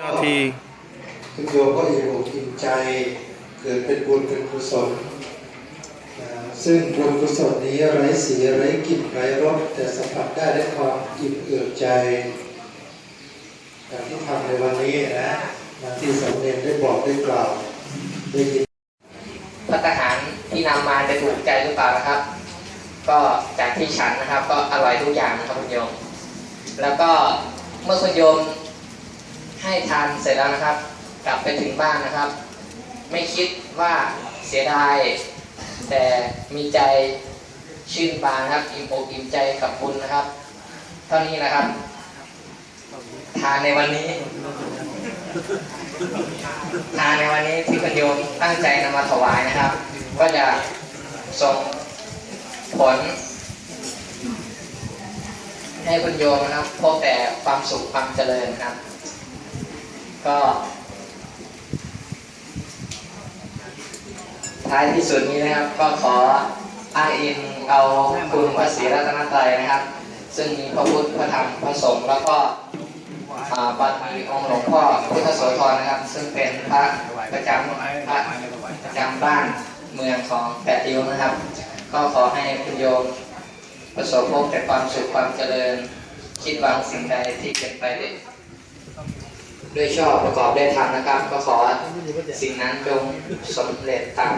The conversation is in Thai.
หน้าที่คุณโยมก็อิ่มอกอิ่มใจเกิดเป็นบุญเป็นกุศลนะซึ่งบุญกุศลนี้ไร้สีไร้กลิ่นไร้รสแต่สัมผัสได้ด้วยความอิ่มเอิบใจอย่างที่ทำในวันนี้นะนะที่สำเนียงได้บอกได้กล่าวได้ยินพัตตาหารที่นำมาจะถูกใจหรือเปล่านะครับ ก็จากที่ฉันนะครับ ก็อร่อยทุกอย่างนะครับคุณโยม แล้วก็เมื่อคุณโยม ให้ทานเสร็จแล้วนะครับ กลับไปถึงบ้านนะครับ ไม่คิดว่าเสียดายแต่มีใจชื่นบานครับ อิ่มอกอิ่มใจกับบุญนะครับ เท่านี้นะครับ ทานในวันนี้ทานในวันนี้ที่คุณโยมตั้งใจนำมาถวายนะครับ ก็จะส่งผล ให้คุณโยมนะครับพบแต่ความสุขความเจริญครับ ก็ท้ายที่สุดนี้นะครับ ก็ขออ้างอิงเอาคุณพระศรีรัตนตรัยนะครับ ซึ่งมีพระพุทธพระธรรมพระสงฆ์แล้วก็อ่าบัตรมีองค์หลวงพ่อพุทธโสธรนะครับ ซึ่งเป็นพระประจำพระประจำบ้านเมืองของแปดริ้วนะครับ ก็ขอให้คุณโยมประสบพบแต่ความสุขความเจริญ คิดหวังสิ่งใดที่เป็นไปด้วย ด้วยชอบประกอบได้ทำนะครับ ก็ขอสิ่งนั้นจงสำเร็จตาม